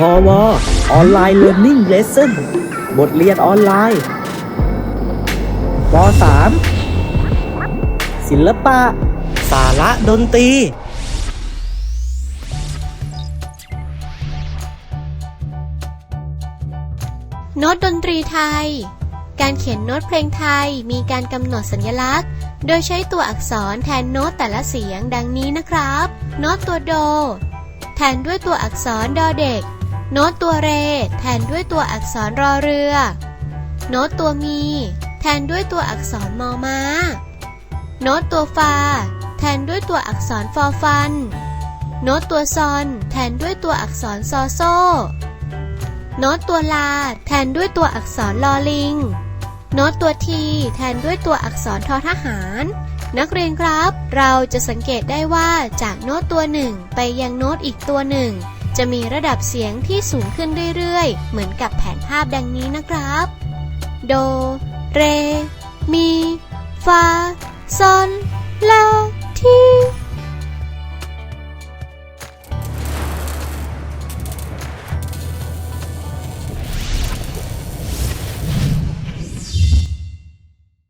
พอวออนไลน์เรียน i ิ่งเลสเซ่นบทเรียนออนไลน์ป .3 ศิลปะ สาระดนตรีโน้ตดนตรีไทย การเขียนโน้ตเพลงไทยมีการกำหนดสัญลักษณ์ โดยใช้ตัวอักษรแทนโน้ตแต่ละเสียงดังนี้นะครับ โน้ตตัวโด แทนด้วยตัวอักษรดอเด็ก โน้ตตัวเร แทนด้วยตัวอักษรรอเรือ โน้ตตัวมี แทนด้วยตัวอักษรมอม้า โน้ตตัวฟา แทนด้วยตัวอักษรฟอฟัน โน้ตตัวซอน แทนด้วยตัวอักษรซอโซ โน้ตตัวลา แทนด้วยตัวอักษรลอลิง โน้ตตัวที แทนด้วยตัวอักษรทอทหาร นักเรียนครับ เราจะสังเกตได้ว่าจากโน้ตตัวหนึ่งไปยังโน้ตอีกตัวหนึ่ง จะมีระดับเสียงที่สูงขึ้นเรื่อยๆ เหมือนกับแผนภาพดังนี้นะครับ โด เร มี ฟา ซอน